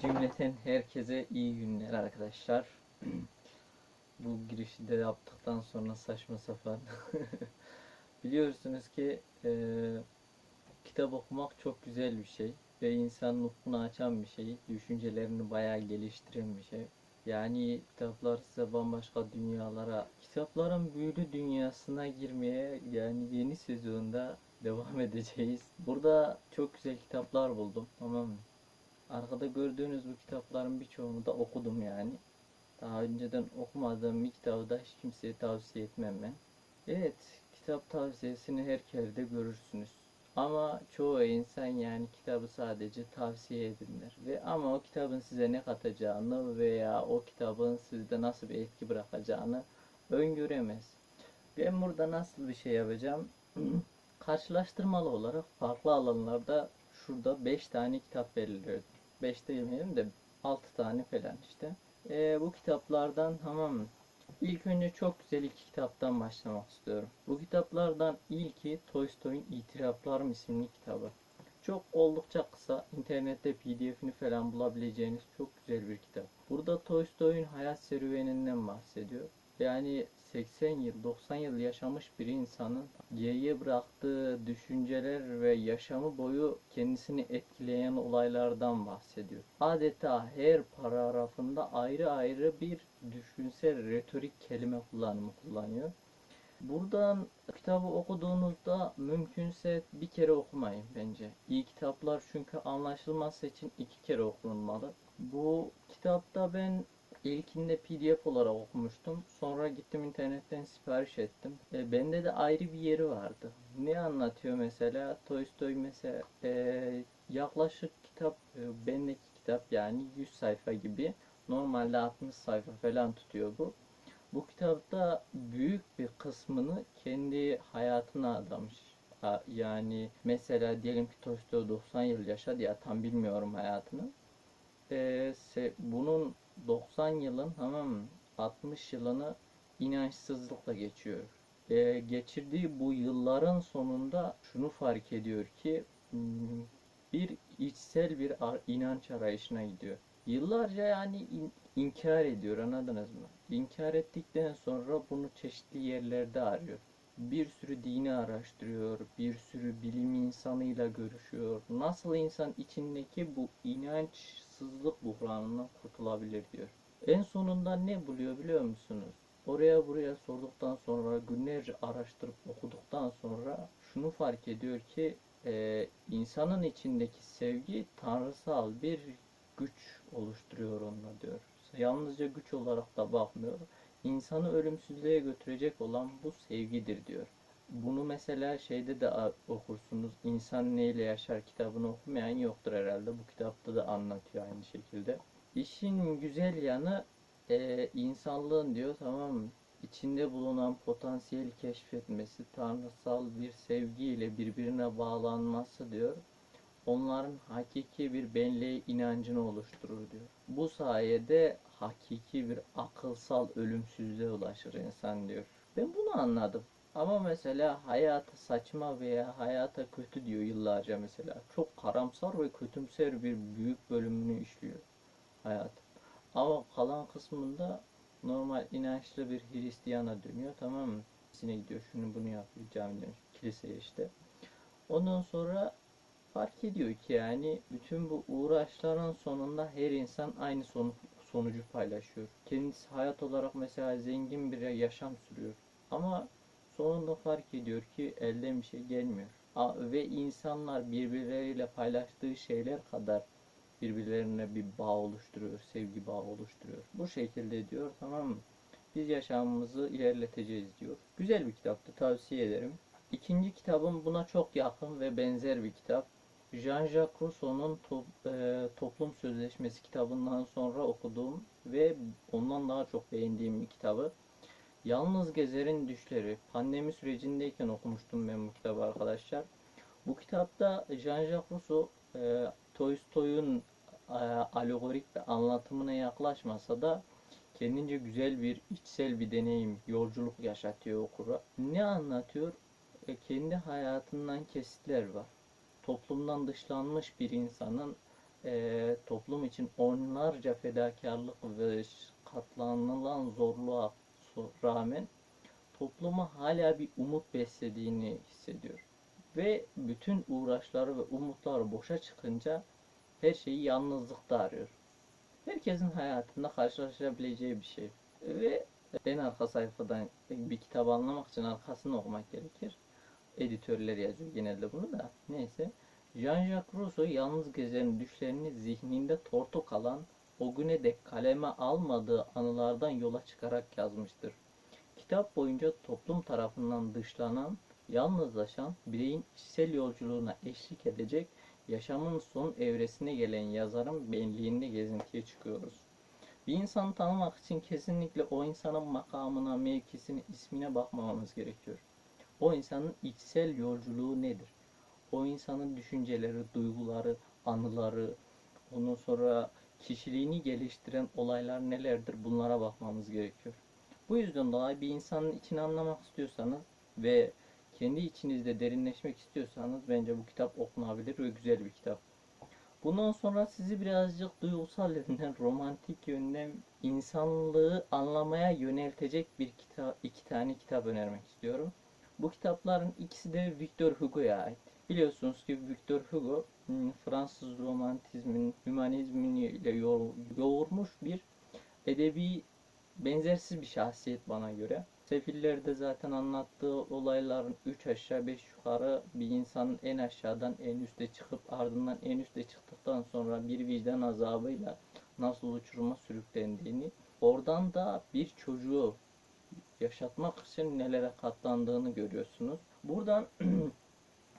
Cümleten herkese iyi günler arkadaşlar. Bu girişi de yaptıktan sonra saçma sapan. Biliyorsunuz ki e, kitap okumak çok güzel bir şey ve insanın ufkunu açan bir şey, düşüncelerini bayağı geliştiren bir şey. Yani kitaplar size bambaşka dünyalara, kitapların büyülü dünyasına girmeye yani yeni sezonda devam edeceğiz. Burada çok güzel kitaplar buldum tamam mı? Arkada gördüğünüz bu kitapların birçoğunu da okudum yani. Daha önceden okumadığım bir kitabı da hiç kimseye tavsiye etmem ben. Evet, kitap tavsiyesini her kerde görürsünüz. Ama çoğu insan yani kitabı sadece tavsiye edinler. Ve ama o kitabın size ne katacağını veya o kitabın sizde nasıl bir etki bırakacağını öngöremez. Ben burada nasıl bir şey yapacağım? Karşılaştırmalı olarak farklı alanlarda şurada 5 tane kitap belirledim. 5 demeyelim de 6 tane falan işte. Ee, bu kitaplardan tamam? İlk önce çok güzel iki kitaptan başlamak istiyorum. Bu kitaplardan ilki Tolstoy'un İtiraflarım isimli kitabı. Çok oldukça kısa, internette pdf'ini falan bulabileceğiniz çok güzel bir kitap. Burada Tolstoy'un hayat serüveninden bahsediyor. Yani 80 yıl, 90 yıl yaşamış bir insanın geriye bıraktığı düşünceler ve yaşamı boyu kendisini etkileyen olaylardan bahsediyor. Adeta her paragrafında ayrı ayrı bir düşünsel retorik kelime kullanımı kullanıyor. Buradan kitabı okuduğunuzda mümkünse bir kere okumayın bence. İyi kitaplar çünkü anlaşılması için iki kere okunmalı. Bu kitapta ben ilkinde pdf olarak okumuştum. Sonra gittim internetten sipariş ettim. E, bende de ayrı bir yeri vardı. Ne anlatıyor mesela? Tolstoy mesela e, yaklaşık kitap, e, bendeki kitap yani 100 sayfa gibi. Normalde 60 sayfa falan tutuyor bu. Bu kitapta büyük bir kısmını kendi hayatına adamış. Yani mesela diyelim ki Tolstoy 90 yıl yaşadı ya tam bilmiyorum hayatını. Se- bunun 90 yılın tamam mı? 60 yılını inançsızlıkla geçiyor. Ee, geçirdiği bu yılların sonunda şunu fark ediyor ki hmm, bir içsel bir inanç arayışına gidiyor. Yıllarca yani in- inkar ediyor anladınız mı? İnkar ettikten sonra bunu çeşitli yerlerde arıyor. Bir sürü dini araştırıyor, bir sürü bilim insanıyla görüşüyor. Nasıl insan içindeki bu inançsızlık buhranından kurtulabilir diyor. En sonunda ne buluyor biliyor musunuz? Oraya buraya sorduktan sonra, günlerce araştırıp okuduktan sonra şunu fark ediyor ki e, insanın içindeki sevgi tanrısal bir güç oluşturuyor onunla diyor. Yalnızca güç olarak da bakmıyor. İnsanı ölümsüzlüğe götürecek olan bu sevgidir diyor. Bunu mesela şeyde de okursunuz. İnsan neyle yaşar kitabını okumayan yoktur herhalde. Bu kitapta da anlatıyor aynı şekilde. İşin güzel yanı e, insanlığın diyor tamam? İçinde bulunan potansiyeli keşfetmesi, tanrısal bir sevgiyle birbirine bağlanması diyor onların hakiki bir benliğe inancını oluşturur diyor. Bu sayede hakiki bir akılsal ölümsüzlüğe ulaşır insan diyor. Ben bunu anladım. Ama mesela hayata saçma veya hayata kötü diyor yıllarca mesela. Çok karamsar ve kötümser bir büyük bölümünü işliyor hayat. Ama kalan kısmında normal inançlı bir Hristiyana dönüyor tamam mı? Sine gidiyor şunu bunu yapıyor camiden kiliseye işte. Ondan sonra fark ediyor ki yani bütün bu uğraşların sonunda her insan aynı sonu, sonucu paylaşıyor. Kendisi hayat olarak mesela zengin bir yaşam sürüyor. Ama sonunda fark ediyor ki elden bir şey gelmiyor. Ve insanlar birbirleriyle paylaştığı şeyler kadar birbirlerine bir bağ oluşturuyor, sevgi bağı oluşturuyor. Bu şekilde diyor tamam mı? Biz yaşamımızı ilerleteceğiz diyor. Güzel bir kitaptı, tavsiye ederim. İkinci kitabım buna çok yakın ve benzer bir kitap. Jean-Jacques Rousseau'nun to- e, Toplum Sözleşmesi kitabından sonra okuduğum ve ondan daha çok beğendiğim bir kitabı. Yalnız Gezer'in Düşleri. Pandemi sürecindeyken okumuştum ben bu kitabı arkadaşlar. Bu kitapta Jean-Jacques Rousseau e, Tolstoy'un e, alegorik ve anlatımına yaklaşmasa da kendince güzel bir içsel bir deneyim, yolculuk yaşatıyor okura. Ne anlatıyor? E, kendi hayatından kesitler var toplumdan dışlanmış bir insanın e, toplum için onlarca fedakarlık ve katlanılan zorluğa rağmen topluma hala bir umut beslediğini hissediyor. Ve bütün uğraşları ve umutları boşa çıkınca her şeyi yalnızlıkta arıyor. Herkesin hayatında karşılaşabileceği bir şey. Ve en arka sayfadan bir kitabı anlamak için arkasını okumak gerekir. Editörler yazıyor genelde bunu da. Neyse. Jean-Jacques Rousseau yalnız gezen düşlerini zihninde tortu kalan, o güne dek kaleme almadığı anılardan yola çıkarak yazmıştır. Kitap boyunca toplum tarafından dışlanan, yalnızlaşan, bireyin içsel yolculuğuna eşlik edecek, yaşamın son evresine gelen yazarın benliğinde gezintiye çıkıyoruz. Bir insanı tanımak için kesinlikle o insanın makamına, mevkisine, ismine bakmamamız gerekiyor. O insanın içsel yolculuğu nedir? O insanın düşünceleri, duyguları, anıları, ondan sonra kişiliğini geliştiren olaylar nelerdir? Bunlara bakmamız gerekiyor. Bu yüzden dolayı bir insanın içini anlamak istiyorsanız ve kendi içinizde derinleşmek istiyorsanız bence bu kitap okunabilir ve güzel bir kitap. Bundan sonra sizi birazcık duygusal yönden, romantik yönden insanlığı anlamaya yöneltecek bir kitap, iki tane kitap önermek istiyorum. Bu kitapların ikisi de Victor Hugo'ya ait. Biliyorsunuz ki Victor Hugo hmm, Fransız romantizmin, hümanizmin ile yo- yoğurmuş bir edebi benzersiz bir şahsiyet bana göre. Sefiller'de zaten anlattığı olayların 3 aşağı 5 yukarı bir insanın en aşağıdan en üste çıkıp ardından en üste çıktıktan sonra bir vicdan azabıyla nasıl uçuruma sürüklendiğini oradan da bir çocuğu yaşatmak için nelere katlandığını görüyorsunuz. Buradan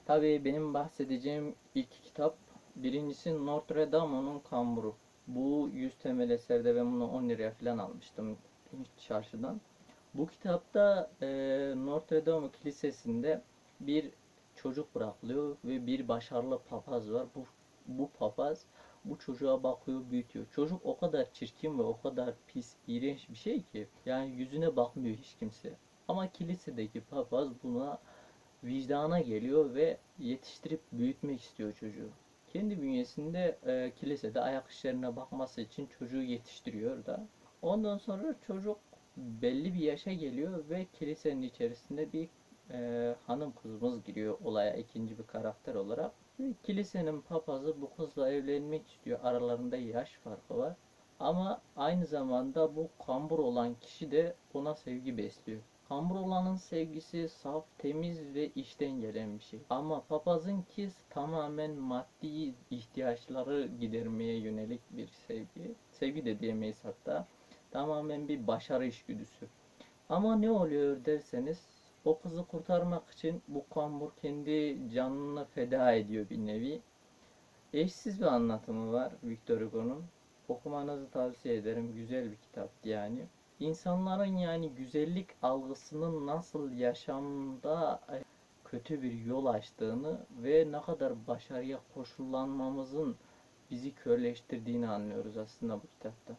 tabii benim bahsedeceğim ilk kitap birincisi Notre Dame'ın Kamburu. Bu 100 temel eserde ben bunu 10 liraya falan almıştım çarşıdan. Bu kitapta e, Notre Dame Kilisesi'nde bir çocuk bırakılıyor ve bir başarılı papaz var. Bu, bu papaz bu çocuğa bakıyor, büyütüyor. Çocuk o kadar çirkin ve o kadar pis, iğrenç bir şey ki yani yüzüne bakmıyor hiç kimse. Ama kilisedeki papaz buna vicdana geliyor ve yetiştirip büyütmek istiyor çocuğu. Kendi bünyesinde e, kilisede ayak işlerine bakması için çocuğu yetiştiriyor da. Ondan sonra çocuk belli bir yaşa geliyor ve kilisenin içerisinde bir e, hanım kızımız giriyor olaya ikinci bir karakter olarak. Ve kilisenin papazı bu kızla evlenmek istiyor. Aralarında yaş farkı var. Ama aynı zamanda bu kambur olan kişi de ona sevgi besliyor. Kambur olanın sevgisi saf, temiz ve içten gelen bir şey. Ama papazınki tamamen maddi ihtiyaçları gidermeye yönelik bir sevgi. Sevgi de diyemeyiz hatta. Tamamen bir başarı içgüdüsü. Ama ne oluyor derseniz o kızı kurtarmak için bu kambur kendi canını feda ediyor bir nevi. Eşsiz bir anlatımı var Victor Hugo'nun. Okumanızı tavsiye ederim. Güzel bir kitaptı yani. İnsanların yani güzellik algısının nasıl yaşamda e, kötü bir yol açtığını ve ne kadar başarıya koşullanmamızın bizi körleştirdiğini anlıyoruz aslında bu kitapta.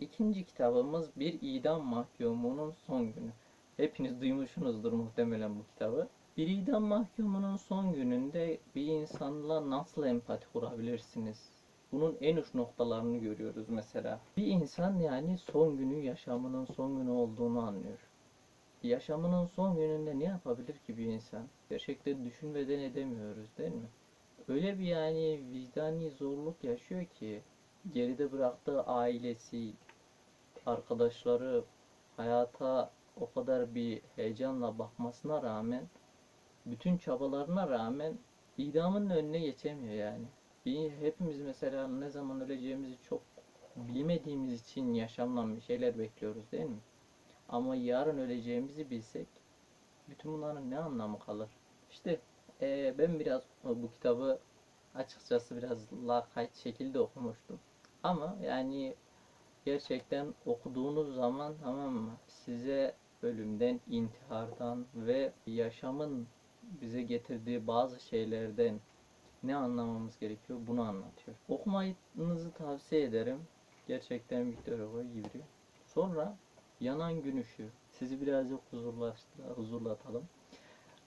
İkinci kitabımız Bir idam Mahkumunun Son Günü. Hepiniz duymuşsunuzdur muhtemelen bu kitabı. Bir idam mahkumunun son gününde bir insanla nasıl empati kurabilirsiniz? Bunun en uç noktalarını görüyoruz mesela. Bir insan yani son günü yaşamının son günü olduğunu anlıyor. Yaşamının son gününde ne yapabilir ki bir insan? Gerçekten düşünmeden edemiyoruz değil mi? Öyle bir yani vicdani zorluk yaşıyor ki geride bıraktığı ailesi, arkadaşları hayata o kadar bir heyecanla bakmasına rağmen bütün çabalarına rağmen idamın önüne geçemiyor yani. Bir, hepimiz mesela ne zaman öleceğimizi çok bilmediğimiz için yaşamdan bir şeyler bekliyoruz değil mi? Ama yarın öleceğimizi bilsek bütün bunların ne anlamı kalır? İşte eee, ben biraz bu kitabı açıkçası biraz lakayt şekilde okumuştum. Ama yani gerçekten okuduğunuz zaman tamam mı size ölümden, intihardan ve yaşamın bize getirdiği bazı şeylerden ne anlamamız gerekiyor bunu anlatıyor. Okumanızı tavsiye ederim. Gerçekten Victor Hugo gibi. Sonra Yanan Gün. Sizi birazcık huzurlatalım.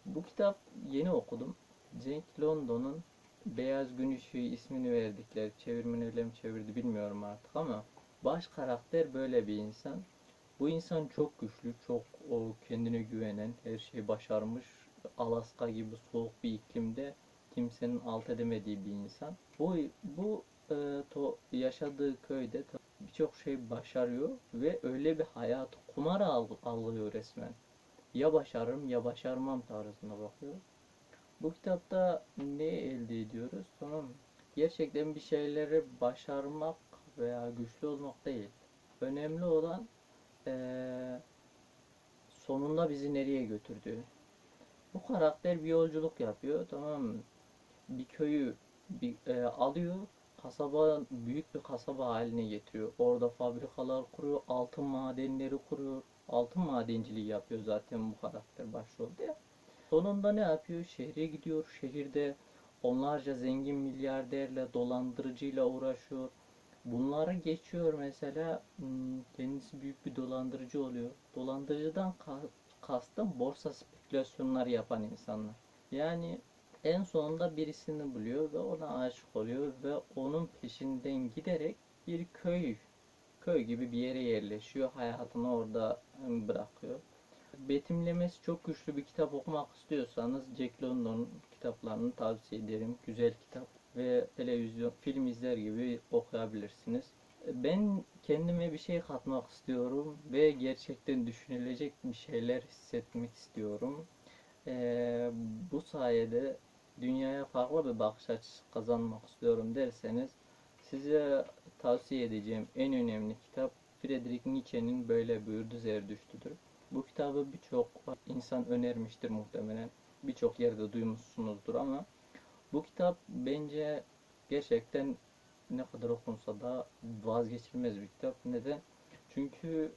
Bu kitap yeni okudum. Cenk London'un Beyaz Gün ismini verdikleri çevirmen öyle mi çevirdi bilmiyorum artık ama baş karakter böyle bir insan. Bu insan çok güçlü, çok o kendine güvenen, her şeyi başarmış. Alaska gibi soğuk bir iklimde kimsenin alt edemediği bir insan. Bu bu e, to, yaşadığı köyde birçok şey başarıyor ve öyle bir hayatı kumar al- algılıyor resmen. Ya başarırım ya başarmam tarzına bakıyor. Bu kitapta ne elde ediyoruz? Tamam? Gerçekten bir şeyleri başarmak veya güçlü olmak değil. Önemli olan eee, sonunda bizi nereye götürdüğü. Bu karakter bir yolculuk yapıyor, tamam mı? Bir köyü bir, eee, alıyor, kasaba büyük bir kasaba haline getiriyor. Orada fabrikalar kuruyor, altın madenleri kuruyor. Altın madenciliği yapıyor zaten bu karakter başrolde. Sonunda ne yapıyor? Şehre gidiyor. Şehirde onlarca zengin milyarderle, dolandırıcıyla uğraşıyor. Bunları geçiyor mesela hmm, kendisi büyük bir dolandırıcı oluyor. Dolandırıcıdan ka- kastım borsa spekülasyonları yapan insanlar. Yani en sonunda birisini buluyor ve ona aşık oluyor ve onun peşinden giderek bir köy köy gibi bir yere yerleşiyor. Hayatını orada bırakıyor. Betimlemesi çok güçlü bir kitap okumak istiyorsanız Jack London'un kitaplarını tavsiye ederim. Güzel kitap ve televizyon, film izler gibi okuyabilirsiniz. Ben kendime bir şey katmak istiyorum ve gerçekten düşünülecek bir şeyler hissetmek istiyorum. Ee, bu sayede dünyaya farklı bir bakış açısı kazanmak istiyorum derseniz size tavsiye edeceğim en önemli kitap Friedrich Nietzsche'nin böyle buyurdu Zerdüştü'dür. Bu kitabı birçok insan önermiştir muhtemelen. Birçok yerde duymuşsunuzdur ama bu kitap bence gerçekten ne kadar okunsa da vazgeçilmez bir kitap. Neden? Çünkü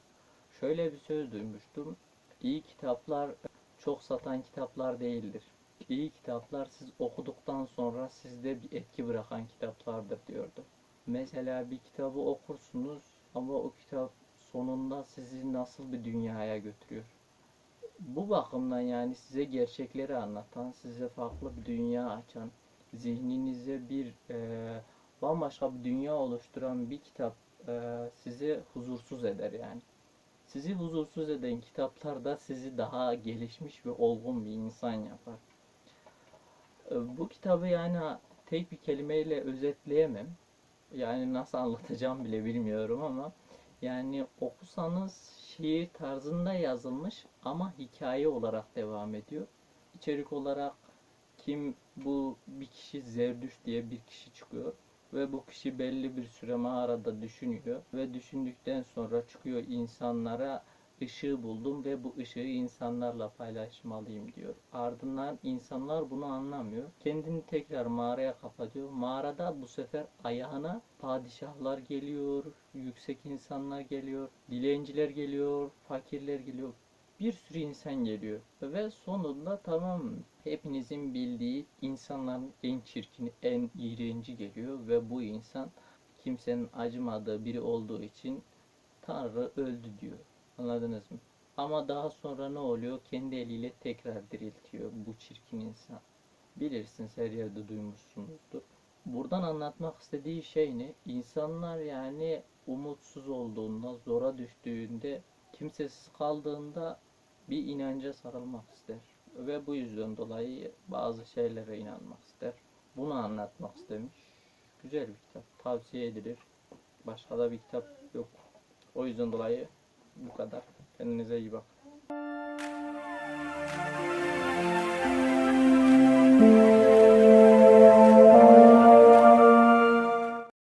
şöyle bir söz duymuştum. İyi kitaplar çok satan kitaplar değildir. İyi kitaplar siz okuduktan sonra sizde bir etki bırakan kitaplardır diyordu. Mesela bir kitabı okursunuz ama o kitap sonunda sizi nasıl bir dünyaya götürüyor. Bu bakımdan yani size gerçekleri anlatan, size farklı bir dünya açan, zihninize bir e, bambaşka bir dünya oluşturan bir kitap e, sizi huzursuz eder yani. Sizi huzursuz eden kitaplar da sizi daha gelişmiş ve olgun bir insan yapar. E, Bu kitabı yani tek bir kelimeyle özetleyemem. Yani nasıl anlatacağım bile bilmiyorum ama yani okusanız şiir tarzında yazılmış ama hikaye olarak devam ediyor. İçerik olarak kim bu bir kişi Zerdüş diye bir kişi çıkıyor ve bu kişi belli bir süre mağarada düşünüyor ve düşündükten sonra çıkıyor insanlara ışığı buldum ve bu ışığı insanlarla paylaşmalıyım diyor. Ardından insanlar bunu anlamıyor. Kendini tekrar mağaraya kapatıyor. Mağarada bu sefer ayağına padişahlar geliyor, yüksek insanlar geliyor, dilenciler geliyor, fakirler geliyor. Bir sürü insan geliyor. Ve sonunda tamam hepinizin bildiği insanların en çirkini, en iğrenci geliyor ve bu insan kimsenin acımadığı biri olduğu için Tanrı öldü diyor. Anladınız mı? Ama daha sonra ne oluyor? Kendi eliyle tekrar diriltiyor bu çirkin insan. Bilirsiniz her yerde duymuşsunuzdur. Buradan anlatmak istediği şey ne? İnsanlar yani umutsuz olduğunda, zora düştüğünde, kimsesiz kaldığında bir inanca sarılmak ister. Ve bu yüzden dolayı bazı şeylere inanmak ister. Bunu anlatmak istemiş. Güzel bir kitap. Tavsiye edilir. Başka da bir kitap yok. O yüzden dolayı bu kadar. Kendinize iyi bakın.